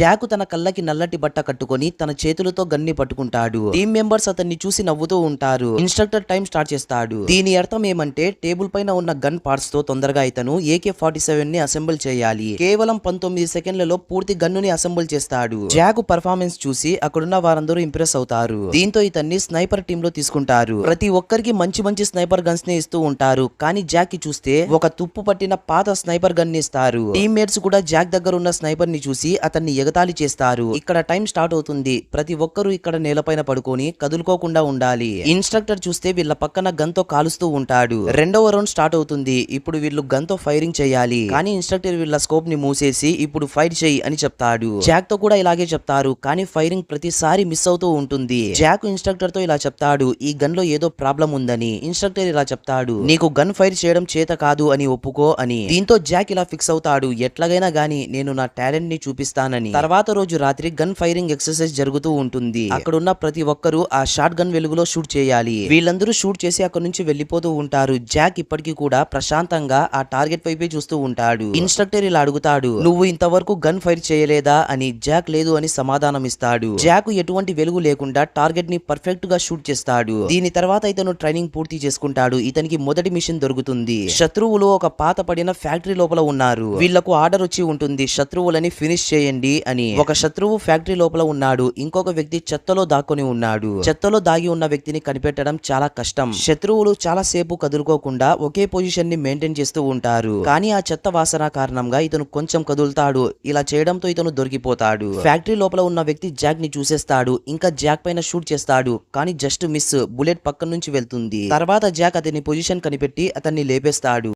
Jack తన కళ్ళకి నల్లటి బట్ట కట్టుకొని తన చేతులతో గన్ని పట్టుకుంటాడు. టీమ్ మెంబర్స్ అతన్ని చూసి నవ్వుతూ ఉంటారు. ఇన్స్ట్రక్టర్ టైం స్టార్ట్ చేస్తాడు. దీని అర్థం ఏమంటే టేబుల్ పైన ఉన్న గన్ పార్ట్స్తో తొందరగా ఇతను ఏకే ఫార్టీ సెవెన్ని అసెంబుల్ చేయాలి. కేవలం పంతొమ్మిది సెకండ్లలో పూర్తి గన్నుని అసెంబుల్ చేస్తాడు. జాక్ పర్ఫార్మెన్స్ చూసి అక్కడున్న వారందరూ ఇంప్రెస్ అవుతారు. దీంతో ఇతన్ని స్నైపర్ టీమ్లో తీసుకుంటారు. ప్రతి ఒక్కరికి మంచి మంచి స్నైపర్ గన్స్ని ఇస్తూ ఉంటారు. కానీ జాక్కి చూస్తే ఒక తుప్పు పట్టిన పాత స్నైపర్ గన్ని ఇస్తారు. టీమ్మేట్స్ కూడా జాక్ దగ్గర ఉన్న స్నైపర్ని చూసి అతన్ని ఎగ ఎగతాళి చేస్తారు. ఇక్కడ టైం స్టార్ట్ అవుతుంది. ప్రతి ఒక్కరూ ఇక్కడ నేలపైన పడుకొని కదులుకోకుండా ఉండాలి. ఇన్స్ట్రక్టర్ చూస్తే వీళ్ళ పక్కన గన్తో కాలుస్తూ ఉంటాడు. రెండవ రౌండ్ స్టార్ట్ అవుతుంది. ఇప్పుడు వీళ్ళు గన్తో ఫైరింగ్ చేయాలి. కానీ ఇన్స్ట్రక్టర్ వీళ్ళ స్కోప్ని మూసేసి ఇప్పుడు ఫైర్ చేయి అని చెప్తాడు. జాక్తో కూడా ఇలాగే చెప్తారు. కానీ ఫైరింగ్ ప్రతిసారి మిస్ అవుతూ ఉంటుంది. జాక్ ఇన్స్ట్రక్టర్తో ఇలా చెప్తాడు. ఈ గన్లో ఏదో ప్రాబ్లం ఉందని ఇన్స్ట్రక్టర్ ఇలా చెప్తాడు. నీకు గన్ ఫైర్ చేయడం చేత కాదు అని ఒప్పుకో అని. దీంతో జాక్ ఇలా ఫిక్స్ అవుతాడు. ఎట్లాగైనా గానీ నేను నా టాలెంట్ని చూపిస్తానని. తర్వాత రోజు రాత్రి గన్ ఫైరింగ్ ఎక్సర్సైజ్ జరుగుతూ ఉంటుంది. అక్కడున్న ప్రతి ఒక్కరూ ఆ షార్ట్ గన్ వెలుగులో షూట్ చేయాలి. వీళ్ళందరూ షూట్ చేసి అక్కడ నుంచి వెళ్ళిపోతూ ఉంటారు. జాక్ ఇప్పటికీ కూడా ప్రశాంతంగా ఆ టార్గెట్ వైపే చూస్తూ ఉంటాడు. ఇన్స్ట్రక్టర్ ఇలా అడుగుతాడు నువ్వు ఇంతవరకు గన్ ఫైర్ చేయలేదా? అని జాక్ లేదు అని సమాధానం ఇస్తాడు. జాక్ ఎటువంటి వెలుగు లేకుండా టార్గెట్ని పర్ఫెక్ట్గా షూట్ చేస్తాడు. దీని తర్వాత ఇతను ట్రైనింగ్ పూర్తి చేసుకుంటాడు. ఇతనికి మొదటి మిషన్ దొరుకుతుంది. శత్రువులు ఒక పాత పడిన ఫ్యాక్టరీ లోపల ఉన్నారు. వీళ్ళకు ఆర్డర్ వచ్చి ఉంటుంది. శత్రువులని ఫినిష్ చేయండి. అని. ఒక శత్రువు ఫ్యాక్టరీ లోపల ఉన్నాడు. ఇంకొక వ్యక్తి చెత్తలో దాక్కుని ఉన్నాడు. చెత్తలో దాగి ఉన్న వ్యక్తిని కనిపెట్టడం చాలా కష్టం. శత్రువులు చాలా సేపు కదులుకోకుండా ఒకే పొజిషన్ని మెయింటైన్ చేస్తూ ఉంటారు. కానీ ఆ చెత్త వాసన కారణంగా ఇతను కొంచెం కదులుతాడు. ఇలా చేయడంతో ఇతను దొరికిపోతాడు. ఫ్యాక్టరీ లోపల ఉన్న వ్యక్తి జాక్ని చూసేస్తాడు. ఇంకా జాక్ పైన షూట్ చేస్తాడు. కానీ జస్ట్ మిస్. బుల్లెట్ పక్క నుంచి వెళ్తుంది. తర్వాత జాక్ అతని పొజిషన్ కనిపెట్టి అతన్ని లేపేస్తాడు.